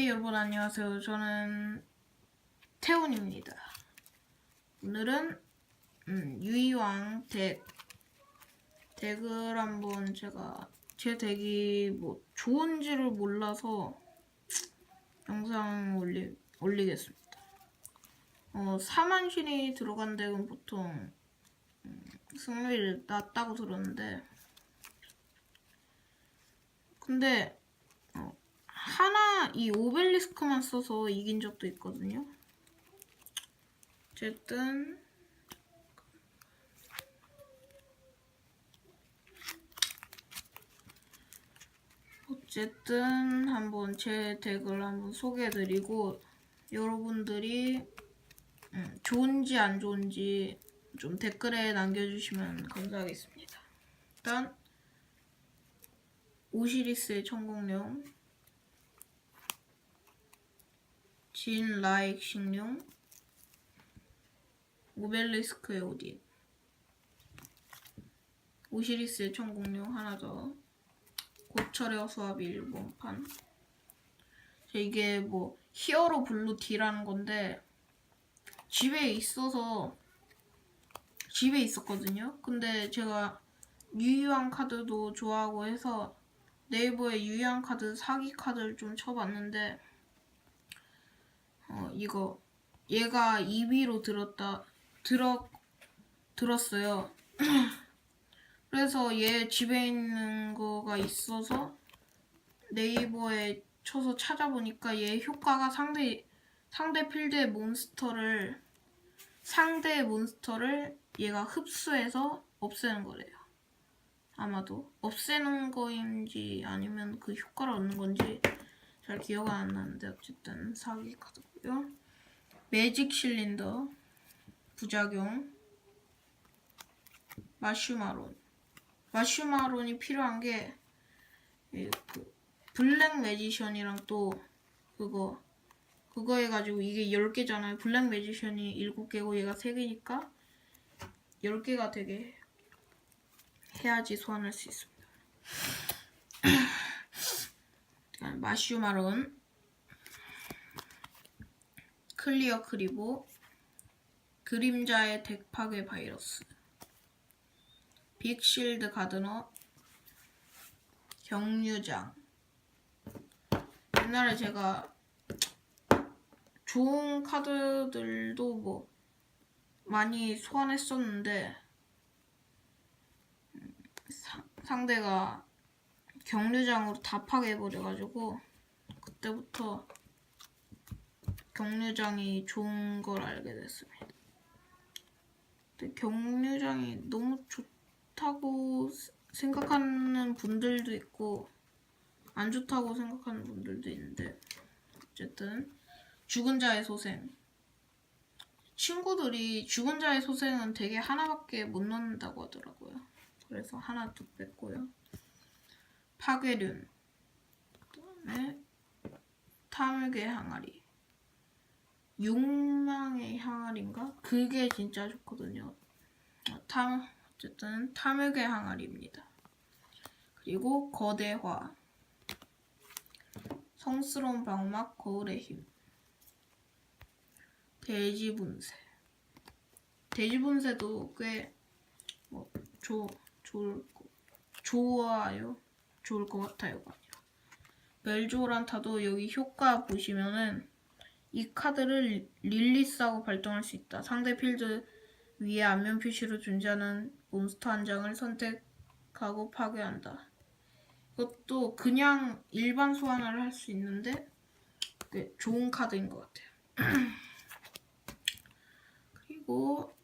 네, 여러분 안녕하세요. 저는 태훈입니다. 오늘은 음, 유이왕 덱 덱을 한번 제가 제 덱이 뭐 좋은지를 몰라서 영상 올리 올리겠습니다. 어, 4만신이 들어간 덱은 보통 음, 승률이 낮다고 들었는데 근데 어, 이 오벨리스크만 써서 이긴 적도 있거든요. 어쨌든 어쨌든 한번 제 덱을 한번 소개해드리고 여러분들이 음, 좋은지 안 좋은지 좀 댓글에 남겨주시면 감사하겠습니다. 일단 오시리스의 천공룡 진 라익 식룡. 오벨리스크의 오딘. 오시리스의 천공룡 하나 더. 고철의 수압 일본판. 이게 뭐 히어로 블루 D라는 건데 집에 있어서 집에 있었거든요. 근데 제가 유희왕 카드도 좋아하고 해서 네이버에 유희왕 카드 사기 카드를 좀 쳐봤는데 어 이거 얘가 2위로 들었다 들어 들었어요. 그래서 얘 집에 있는 거가 있어서 네이버에 쳐서 찾아보니까 얘 효과가 상대 상대 필드의 몬스터를 상대의 몬스터를 얘가 흡수해서 없애는 거래요. 아마도 없애는 거인지 아니면 그 효과를 얻는 건지 잘 기억 안 나는데 어쨌든 사기 카드고요. 매직 실린더 부작용 마슈마론 마슈마론이 필요한 게 그 블랙 매지션이랑 또 그거 그거 해가지고 이게 10개잖아요. 블랙 매지션이 7개고 얘가 3개니까 10개가 되게 해야지 소환할 수 있습니다. 마슈마론 클리어 크리보 그림자의 덱 파괴 바이러스 빅실드 가드너 경유장. 옛날에 제가 좋은 카드들도 뭐 많이 소환했었는데 음, 사- 상대가 경류장으로 다 파괴해버려가지고 그때부터 경류장이 좋은 걸 알게 됐습니다. 근데 경류장이 너무 좋다고 스- 생각하는 분들도 있고 안 좋다고 생각하는 분들도 있는데 어쨌든 죽은 자의 소생 친구들이 죽은 자의 소생은 되게 하나밖에 못 넣는다고 하더라고요. 그래서 하나 더 뺐고요. 파괴륜 그다음에 탐욕의 항아리 욕망의 항아리인가? 그게 진짜 좋거든요. 어, 탐 어쨌든 탐욕의 항아리입니다. 그리고 거대화 성스러운 방막 거울의 힘 돼지 분쇄 돼지 분쇄도 꽤뭐 좋을 거 좋아요 좋을 것 아니라 멜조란타도 여기 효과 보시면은 이 카드를 릴리스하고 발동할 수 있다. 상대 필드 위에 안면 표시로 존재하는 몬스터 한 장을 선택하고 파괴한다. 이것도 그냥 일반 소환을 할 수 있는데 꽤 좋은 카드인 것 같아요. 그리고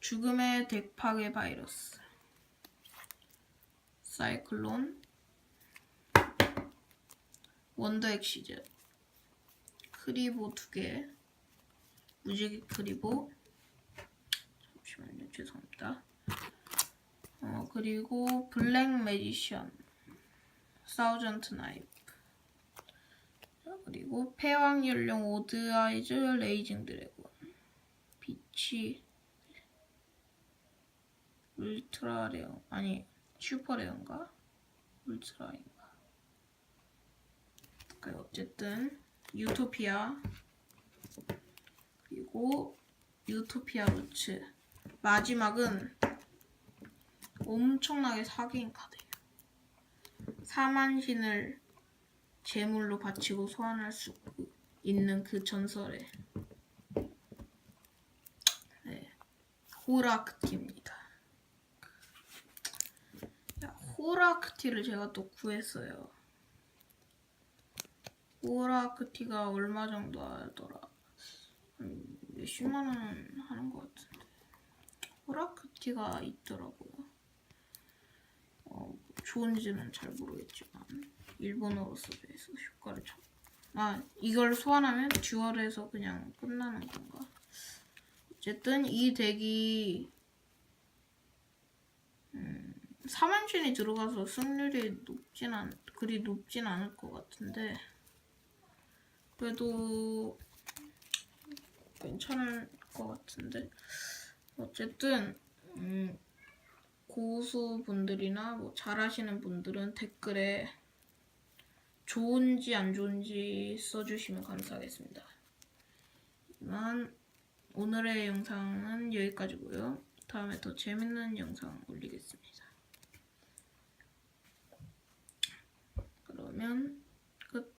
죽음의 덱 파괴 바이러스 사이클론 원더 엑시즈 크리보 두 개, 무지개 크리보. 잠시만요, 죄송합니다. 어 그리고 블랙 매지션, 사우전트 나이프. 그리고 패왕 연령 오드 아이즈 레이징 드래곤, 비치 울트라 레어 아니 슈퍼 레어인가? 울트라인가? 그 어쨌든 유토피아 그리고 유토피아 루츠 마지막은 엄청나게 사기인 카드예요. 사만신을 제물로 바치고 소환할 수 있는 그 전설의 네, 호라크티 호라크티를 제가 또 구했어요. 호라크티가 얼마 정도 하더라? 한 몇십만 원 하는 것 같은데. 호라크티가 있더라고요. 어, 좋은지는 잘 모르겠지만 일본어로 써져 있어 효과를 참. 아 이걸 소환하면 듀얼에서 그냥 끝나는 건가? 어쨌든 이 덱이 음, 사만신이 들어가서 승률이 높진 않 그리 높진 않을 것 같은데 그래도 괜찮을 것 같은데 어쨌든 음, 고수분들이나 뭐 잘하시는 분들은 댓글에 좋은지 안 좋은지 써주시면 감사하겠습니다. 이만 오늘의 영상은 여기까지고요. 다음에 더 재밌는 영상 올리겠습니다. 그러면 끝.